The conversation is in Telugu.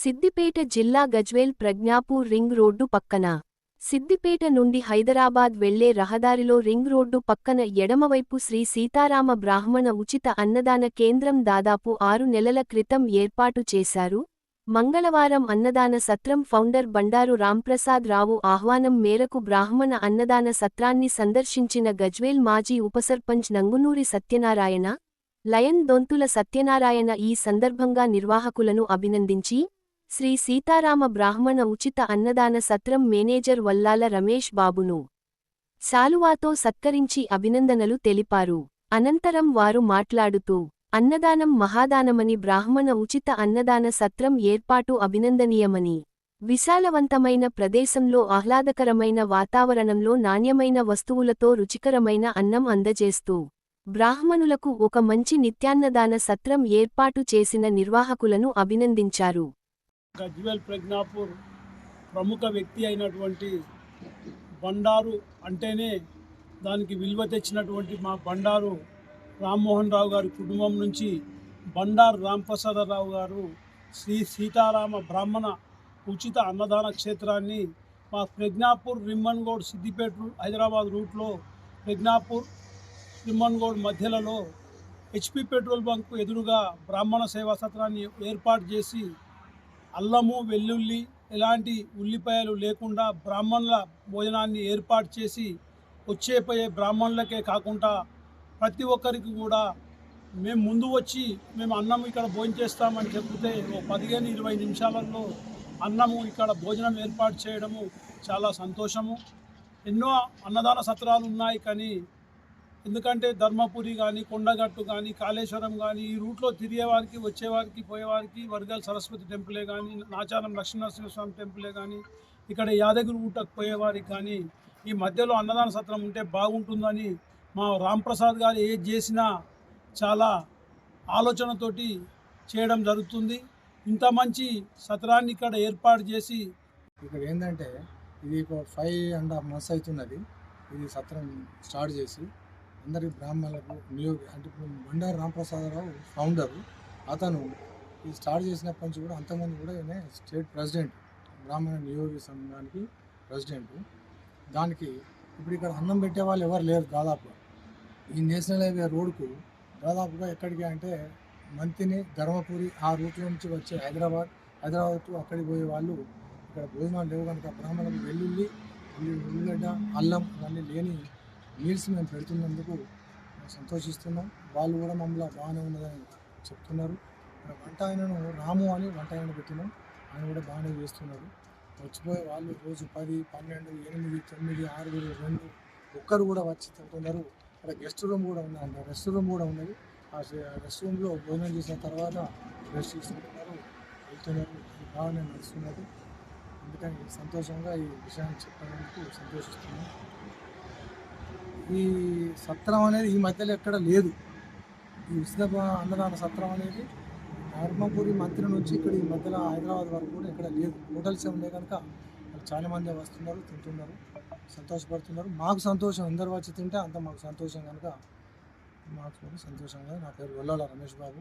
సిద్దిపేట జిల్లా గజ్వేల్ ప్రజ్ఞాపూర్ రింగ్ రోడ్డు పక్కన. సిద్దిపేట నుండి హైదరాబాద్ వెళ్ళే రహదారిలో రింగ్ రోడ్డు పక్కన ఎడమవైపు శ్రీ సీతారామ బ్రాహ్మణ ఉచిత అన్నదాన కేంద్రం దాదాపు ఆరు నెలల క్రితం ఏర్పాటు చేశారు. మంగళవారం అన్నదాన సత్రం ఫౌండర్ బండారు రాంప్రసాద్ రావు ఆహ్వానం మేరకు బ్రాహ్మణ అన్నదాన సత్రాన్ని సందర్శించిన గజ్వేల్ మాజీ ఉపసర్పంచ్ నంగునూరి సత్యనారాయణ లయన్ దొంతుల సత్యనారాయణ ఈ సందర్భంగా నిర్వాహకులను అభినందించి శ్రీ సీతారామ బ్రాహ్మణ ఉచిత అన్నదాన సత్రం మేనేజర్ వల్లాల రమేష్ బాబును శాలువాతో సత్కరించి అభినందనలు తెలిపారు. అనంతరం వారు మాట్లాడుతూ అన్నదానం మహాదానమని బ్రాహ్మణ ఉచిత అన్నదాన సత్రం ఏర్పాటు అభినందనీయమని విశాలవంతమైన ప్రదేశంలో ఆహ్లాదకరమైన వాతావరణంలో నాణ్యమైన వస్తువులతో రుచికరమైన అన్నం అందజేస్తూ బ్రాహ్మణులకు ఒక మంచి నిత్యాన్నదాన సత్రం ఏర్పాటు చేసిన నిర్వాహకులను అభినందించారు. గజ్వేల్ ప్రజ్ఞాపూర్ ప్రముఖ వ్యక్తి అయినటువంటి బండారు అంటేనే దానికి విలువ తెచ్చినటువంటి మా బండారు రామ్మోహన్ రావు గారి కుటుంబం నుంచి బండారు రాంప్రసాదరావు గారు శ్రీ సీతారామ బ్రాహ్మణ ఉచిత అన్నదాన క్షేత్రాన్ని మా ప్రజ్ఞాపూర్ రిమ్మన్గోడ్ సిద్దిపేట హైదరాబాద్ రూట్లో ప్రజ్ఞాపూర్ రిమ్మన్గోడ్ మధ్యలలో హెచ్పి పెట్రోల్ బంక్ ఎదురుగా బ్రాహ్మణ సేవా సత్రాన్ని ఏర్పాటు చేసి అల్లము వెల్లుల్లి ఎలాంటి ఉల్లిపాయలు లేకుండా బ్రాహ్మణుల భోజనాన్ని ఏర్పాటు చేసి వచ్చేపోయే బ్రాహ్మణులకే కాకుండా ప్రతి ఒక్కరికి కూడా మేము ముందు వచ్చి మేము అన్నం ఇక్కడ భోజనం చేస్తామని చెప్తే ఓ పదిహేను ఇరవై నిమిషాలలో అన్నము ఇక్కడ భోజనం ఏర్పాటు చేయడము చాలా సంతోషము. ఎన్నో అన్నదాన సత్రాలు ఉన్నాయి కానీ ఎందుకంటే ధర్మపురి కానీ కొండగట్టు కానీ కాళేశ్వరం కానీ ఈ రూట్లో తిరిగేవారికి వచ్చేవారికి పోయేవారికి వర్గాల సరస్వతి టెంపులే కానీ నాచారం లక్ష్మీనరసింహస్వామి టెంపులే కానీ ఇక్కడ యాదగిరి ఊటకు పోయేవారికి కానీ ఈ మధ్యలో అన్నదాన సత్రం ఉంటే బాగుంటుందని మా రాంప్రసాద్ గారు ఏది చేసినా చాలా ఆలోచనతోటి చేయడం జరుగుతుంది. ఇంత మంచి సత్రాన్ని ఇక్కడ ఏర్పాటు చేసి ఇక్కడ ఏంటంటే ఇది ఒక ఫైవ్ అండ్ హాఫ్ మంత్స్ అవుతున్నది. ఇది సత్రం స్టార్ట్ చేసి అందరి బ్రాహ్మణులకు నియోగ అంటే ఇప్పుడు బండారు రామప్రసాదరావు ఫౌండరు అతను ఇది స్టార్ట్ చేసినప్పటి నుంచి కూడా అంతకుముందు కూడా ఈయన స్టేట్ ప్రెసిడెంట్ బ్రాహ్మణ నియోగ సంఘానికి ప్రెసిడెంట్ దానికి ఇప్పుడు ఇక్కడ అన్నం పెట్టే వాళ్ళు ఎవరు లేరు దాదాపు. ఈ నేషనల్ హైవే రోడ్కు దాదాపుగా ఎక్కడికి అంటే మంతిని ధర్మపురి ఆ రూట్లో నుంచి వచ్చే హైదరాబాద్ హైదరాబాద్ టు అక్కడికి పోయే వాళ్ళు ఇక్కడ భోజనాలు లేవు కనుక బ్రాహ్మణులకు వెల్లుల్లి ఉల్లిగడ్డ అల్లం ఇవన్నీ లేని మీల్స్ మేము పెడుతున్నందుకు సంతోషిస్తున్నాం. వాళ్ళు కూడా మమ్మల్ని బాగానే ఉన్నదని చెప్తున్నారు. వంట ఆయనను రాము అని వంట ఆయన పెట్టినాం. ఆయన కూడా బాగానే చేస్తున్నారు. వచ్చిపోయే వాళ్ళు రోజు పది పన్నెండు ఎనిమిది తొమ్మిది ఆరుగురు రెండు ఒక్కరు కూడా వచ్చి తింటున్నారు. అక్కడ గెస్ట్ రూమ్ కూడా ఉన్నది రెస్ట్ రూమ్ కూడా ఉన్నది. ఆ రెస్ట్ రూమ్లో భోజనం చేసిన తర్వాత రెస్ట్ తీసుకుంటున్నారు. వెళ్తున్నారు. బాగానే నడుస్తున్నారు. అందుకని సంతోషంగా ఈ విషయాన్ని చెప్పడానికి సంతోషిస్తున్నాను ఈ సత్రం అనేది ఈ మధ్యలో ఎక్కడ లేదు. ఈ ఉచిత అన్నదాన సత్రం అనేది ధర్మపురి మంత్రి నుంచి ఇక్కడ ఈ మధ్యలో హైదరాబాద్ వరకు కూడా ఎక్కడ లేదు. హోటల్స్ ఉండే కనుక వాళ్ళు చాలా మంది వస్తున్నారు తింటున్నారు సంతోషపడుతున్నారు. మాకు సంతోషం అందరు వచ్చి తింటే అంత మాకు సంతోషం కనుక మాకు సంతోషంగా నా పేరు వెళ్ళాల రమేష్ బాబు.